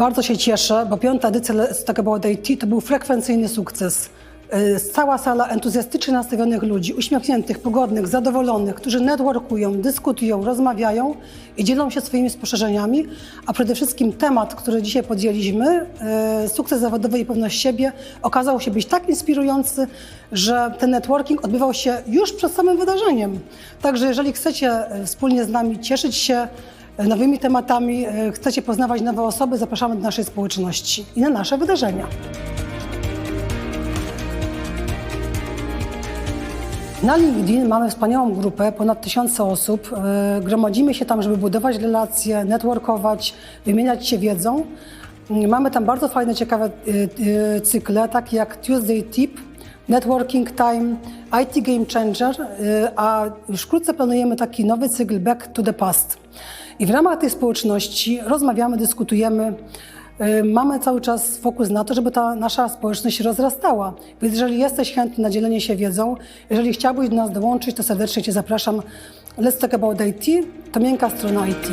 Bardzo się cieszę, bo piąta edycja Let's Talk About IT to był frekwencyjny sukces. Y, Cała sala entuzjastycznie nastawionych ludzi, uśmiechniętych, pogodnych, zadowolonych, którzy networkują, dyskutują, rozmawiają i dzielą się swoimi spostrzeżeniami, a przede wszystkim temat, który dzisiaj podjęliśmy, y, sukces zawodowy i pewność siebie, okazał się być tak inspirujący, że ten networking odbywał się już przed samym wydarzeniem. Także jeżeli chcecie y, wspólnie z nami cieszyć się nowymi tematami, e, chcecie poznawać nowe osoby, zapraszamy do naszej społeczności i na nasze wydarzenia. Na LinkedIn mamy wspaniałą grupę, ponad tysiące osób. E, Gromadzimy się tam, żeby budować relacje, networkować, wymieniać się wiedzą. Mamy tam bardzo fajne, ciekawe e, e, cykle, takie jak Tuesday Tip, Networking Time, IT Game Changer, e, a już wkrótce planujemy taki nowy cykl Back to the Past. I w ramach tej społeczności rozmawiamy, dyskutujemy. Y, Mamy cały czas fokus na to, żeby ta nasza społeczność się rozrastała. Więc jeżeli jesteś chętny na dzielenie się wiedzą, jeżeli chciałbyś do nas dołączyć, to serdecznie Cię zapraszam. Let's Talk About IT to miękka strona IT.